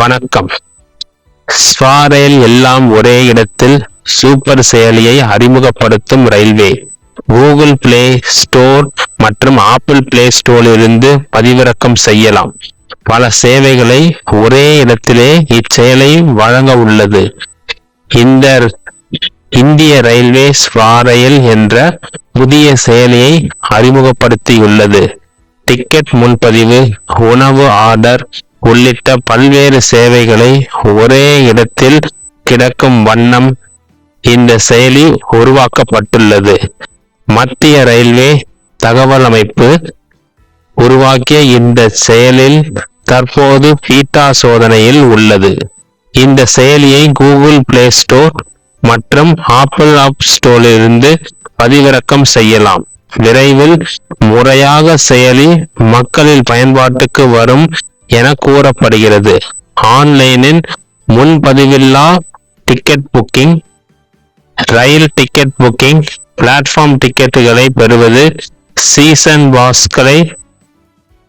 வணக்கம். ஸ்வாரேல் எல்லாம் ஒரே இடத்தில் சூப்பர் செயலியை அறிமுகப்படுத்தும் ரயில்வே. கூகுள் பிளே ஸ்டோர் மற்றும் ஆப்பிள் பிளே ஸ்டோரிலிருந்து பதிவிறக்கம் செய்யலாம். பல சேவைகளை ஒரே இடத்திலே இச்செயலை வழங்க உள்ளது. இந்த இந்திய ரயில்வே ஸ்வாரயல் என்ற புதிய செயலியை அறிமுகப்படுத்தியுள்ளது. டிக்கெட் முன்பதிவு உணவு ஆர்டர் உள்ளிட்ட பல்வேறு சேவைகளை ஒரே இடத்தில் கிடக்கும் வண்ணம் இந்த செயலி உருவாக்கப்பட்டுள்ளது. மத்திய ரயில்வே தகவல் அமைப்பு உருவாக்கிய இந்த செயலில் தற்போது பீட்டா சோதனையில் உள்ளது. இந்த செயலியை கூகுள் பிளே ஸ்டோர் மற்றும் ஆப்பிள் ஆப் ஸ்டோரிலிருந்து பதிவிறக்கம் செய்யலாம். விரைவில் முறையாக செயலி மக்களின் பயன்பாட்டுக்கு வரும் என கூறப்படுகிறது. ஆன்லைனில் முன்பதிவில்லா ticket booking rail ticket booking platform டிக்கெட்டுகளை பெறுவது சீசன் பாஸ்களை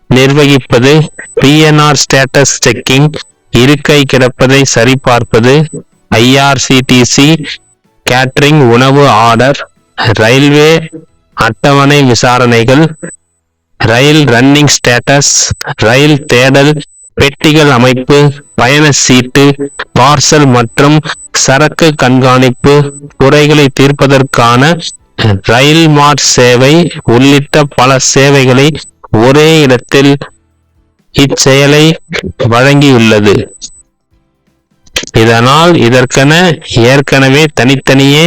நிர்வகிப்பது பிஎன்ஆர் ஸ்டேட்டஸ் செக்கிங் இருக்கை கிடப்பதை சரிபார்ப்பது ஐஆர்சிடிசி கேட்டரிங் உணவு ஆர்டர் ரயில்வே அட்டவணை விசாரணைகள் ரயில் ரன்னிங் ஸ்டேட்டஸ் ரயில் தேடல் பெட்டிகள் அமைப்பு பயண சீட்டு பார்சல் மற்றும் சரக்கு கண்காணிப்பு குறைகளை தீர்ப்பதற்கான ரயில் மார்ட் சேவை உள்ளிட்ட பல சேவைகளை ஒரே இடத்தில் இச்செயலை வழங்கியுள்ளது. இதனால் இதற்கென ஏற்கனவே தனித்தனியே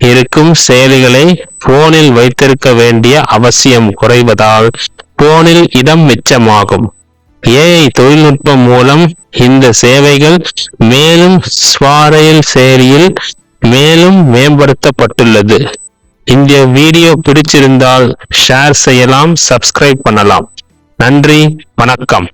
இருக்கும் செயலிகளை போனில் வைத்திருக்க வேண்டிய அவசியம் குறைவதால் போனில் இடம் மிச்சமாகும். ஏஐ தொழில்நுட்பம் மூலம் இந்த சேவைகள் மேலும் ஸ்வாரையில் செயலியில் மேலும் மேம்படுத்தப்பட்டுள்ளது. இந்த வீடியோ பிடிச்சிருந்தால் ஷேர் செய்யலாம் சப்ஸ்கிரைப் பண்ணலாம். நன்றி வணக்கம்.